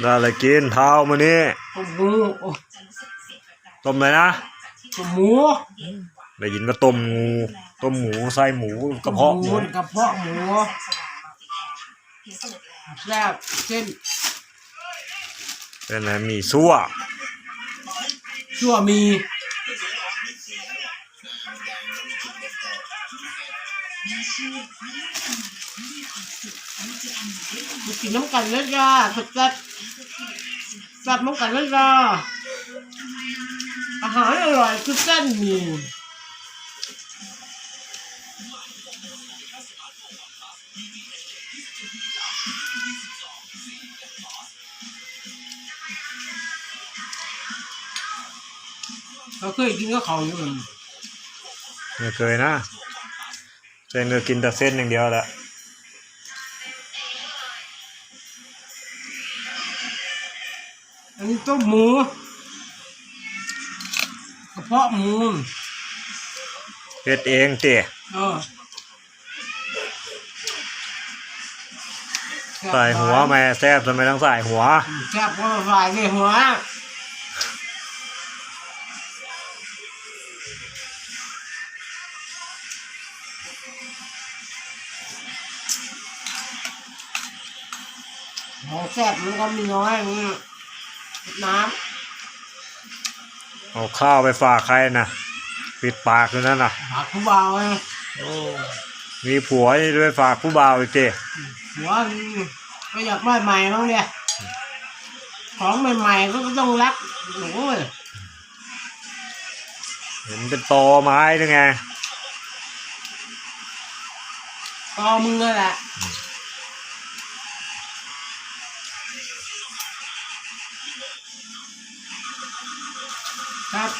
ได้อะไรกินเท้ามานี่ต้มหมูโอ้ต้มเลยนะต้มหมูได้ยินก็ต้มงูต้มหมูไส้หมูกระเพาะหมูกระเพาะหมูแซ่บเส้นเป็นอะไรมีซั่วชั่วมี กินน้ำกันเลยจ้าแซ่บแซ่บแซ่บน้ำกันเลยจ้าอาหารอร่อยคือเส้นหมี่เราเคยกินก็เขาอยู่มันไม่เคยนะ เส้นก็กินแต่เส้นอย่างเดียวแหละอันนี้ต้มหมูกระเพาะหมูเฮ็ดเองเตะเออใส่หัวแม่แซ่บทำไมต้องใส่หัว แซ่บเพราะใส่ในหัว หอแซ่บมันก็มีน้อยอย่างนี้น้เอาข้าวไปฝากใครนะปิดปากอยู่นั่นน่ะำผักผู้เบาไงมีผัวนี่ด้วยฝากผู้บ่าวอีกเตะหัวก็อยากได้ใหม่บ้างเนี่ยของใหม่ๆก็ต้องรักโอ้ยเห็นเป็นตอไม้ด้วยไง ก็มึงนั่นแหละครับ